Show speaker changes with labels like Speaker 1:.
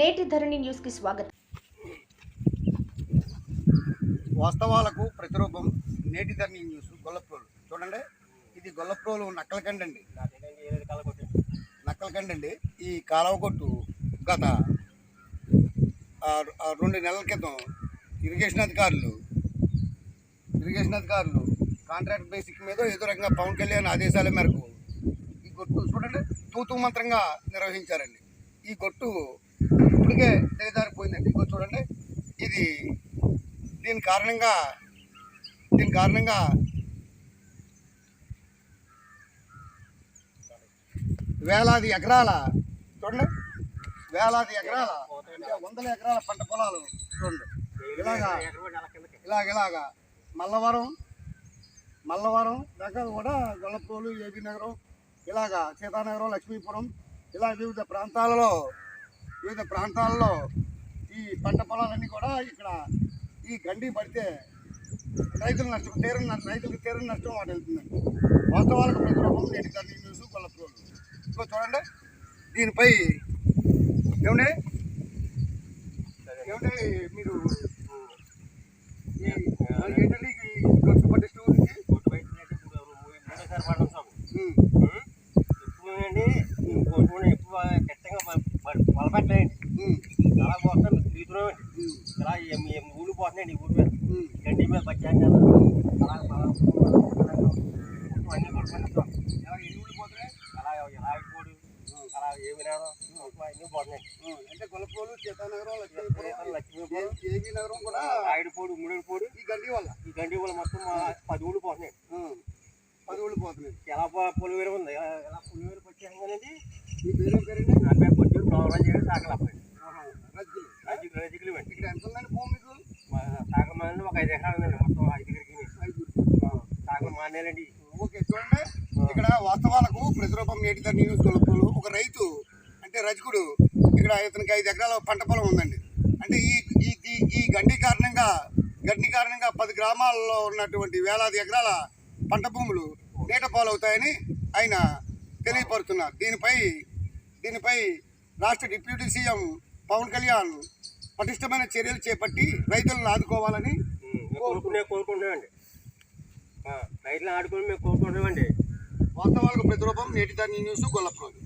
Speaker 1: నేటి ధరణి న్యూస్కి స్వాగతం.
Speaker 2: వాస్తవాలకు ప్రతిరూపం నేటి ధరణి న్యూస్ గొల్లప్రోలు. చూడండి ఇది గొల్లప్రోలు నక్కలకండి అండి నక్కలకండి అండి ఈ కాలవ కొట్టు గత రెండు నెలల క్రితం ఇరిగేషన్ అధికారులు ఇరిగేషన్ అధికారులు కాంట్రాక్ట్ బేసిక్ మీద ఏదో రకంగా పవన్ కళ్యాణ్ ఆదేశాల మేరకు ఈ గొట్టు చూడండి తూతూ మంత్రంగా నిర్వహించారండి. ఈ గొట్టు ఇప్పటికే దిగజారిపోయిందండి ఇంకో చూడండి. ఇది దీని కారణంగా దీని కారణంగా వేలాది ఎకరాల చూడండి. వేలాది ఎకరాల వందల ఎకరాల పంట పొలాలు చూడండి. ఇలాగా ఇలాగ ఇలాగా. మల్లవరం మల్లవరం దాకా కూడా గొల్లప్రోలు ఏబీ నగరం ఇలాగా సీతానగరం లక్ష్మీపురం ఇలా వివిధ ప్రాంతాలలో వివిధ ప్రాంతాల్లో ఈ పంట పొలాలన్నీ కూడా ఇక్కడ ఈ గండి పడితే రైతుల నష్టం తీరని నష్టం రైతులకు తీరని నష్టం వాటి వెళ్తుందండి వాస్తవాలకు ప్రతిరూపం నేటి తల్లి న్యూస్ గొల్లప్రోలు ఇంకో చూడండి. దీనిపై ఏమండి? ఏమండి మీరు ఈ గొట్టు పట్టిస్తూ గురించి ఉమ్,
Speaker 3: మొదలుపెట్టలేండి
Speaker 2: ఉమ్,
Speaker 3: చాలా పోతాం
Speaker 2: ఉమ్,
Speaker 3: ఇలా ఊళ్ళు పోతున్నాయండి ఈ ఊరి మీద గండి మీద బచ్చాం కదా అలా అన్నీ కొట్టుకుంటాం
Speaker 2: ఎలా ఎన్ని ఊళ్ళు పోతున్నాయి
Speaker 3: అలా రాయకూడు అలా ఏమి రాదు అన్నీ పోతున్నాయి
Speaker 2: అంటే గొల్లప్రోలు సీతానగరం లక్ష్మీపురం
Speaker 3: లక్ష్మీపురం
Speaker 2: ఏబీ నగరం కూడా
Speaker 3: రాయుడుపోడు ముడిపోడు
Speaker 2: ఈ గండి వల్ల.
Speaker 3: ఈ గండి వల్ల మొత్తం పది ఊళ్ళు పోతున్నాయి.
Speaker 2: పోతున్నాయి
Speaker 3: ఎలా పులివేరు ఉంది. ఎలా పులివేరు
Speaker 2: మీ పేరు పేరండి
Speaker 3: నా పేరు
Speaker 2: రజ్జులు. ఇక్కడ ఎంత ఉందండి భూమి మీకు?
Speaker 3: ఒక ఐదు ఎకరాలు ఉందండి. మొత్తం ఐదుగురికి
Speaker 2: ఐదుగురు.
Speaker 3: సాగల మానేలండి
Speaker 2: ఓకే చూడండి. ఇక్కడ వాస్తవాలకు ప్రతిరూపం నేటి న్యూస్ కొలుపులు ఒక రైతు అంటే రజకుడు ఇక్కడ ఇతనికి ఐదు ఎకరాల పంట పొలం ఉందండి. అంటే ఈ ఈ ఈ- గండి కారణంగా గండి కారణంగా పది గ్రామాల్లో ఉన్నటువంటి వేలాది ఎకరాల పంట భూములు నీట పాలవుతాయని ఆయన తెలియపరుస్తున్నారు దీనిపై దీనిపై రాష్ట్ర డిప్యూటీ సీఎం పవన్ కళ్యాణ్ పటిష్టమైన చర్యలు చేపట్టి రైతులను ఆదుకోవాలని
Speaker 3: కోరుకునే కోరుకుంటున్నామండి. రైతులు ఆడుకుని మేము కోరుకుంటున్నామండి.
Speaker 2: వాస్తవాలకు ప్రతిరూపం నేటి ధర న్యూస్ గొల్లప్రోజు